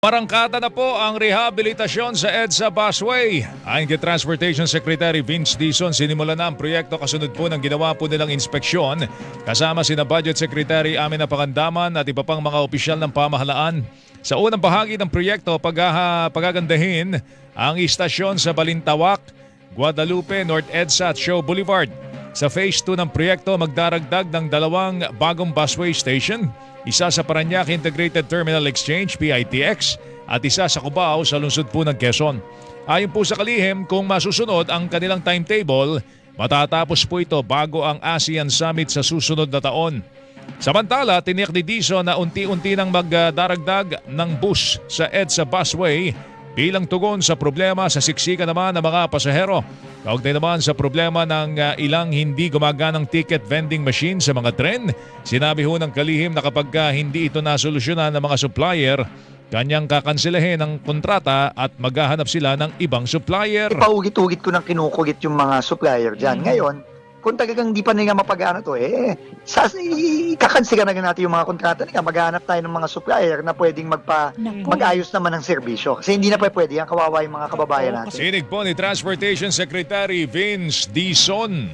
Marangkata na po ang rehabilitasyon sa EDSA Busway. Ayon kay Transportation Secretary Vince Dizon, sinimulan na ang proyekto kasunod po ng ginawa po nilang inspeksyon kasama sina Budget Secretary Amina Pakandaman at iba pang mga opisyal ng pamahalaan. Sa unang bahagi ng proyekto, paghaha, pagagandahin ang istasyon sa Balintawak, Guadalupe, North EDSA at Show Boulevard. Sa phase 2 ng proyekto, magdaragdag ng dalawang bagong busway station, isa sa Paranaque Integrated Terminal Exchange, PITX, at isa sa Cubao sa lungsod po ng Quezon. Ayon po sa kalihim, kung masusunod ang kanilang timetable, matatapos po ito bago ang ASEAN Summit sa susunod na taon. Samantala, tiniyak ni Dizon na unti-unti nang magdaragdag ng bus sa EDSA Busway bilang tugon sa problema sa siksikan naman ng mga pasahero. Kaugnay naman sa problema ng uh, ilang hindi gumaganang ticket vending machine sa mga tren, sinabi ho ng kalihim na kapag uh, hindi ito nasolusyonan ng mga supplier, kanyang kakansilahin ang kontrata at maghahanap sila ng ibang supplier. Ipaugit-ugit ko ng kinukugit yung mga supplier dyan. Ngayon, kung talagang di pa nila mapag-ano to, eh, sa, ikakansiga na natin yung mga kontrata nila. Maghanap tayo ng mga supplier na pwedeng magpa, Naku. mag-ayos naman ng serbisyo. Kasi hindi na pa pwede yan, kawawa yung mga kababayan natin. Sinig po ni Transportation Secretary Vince Dizon.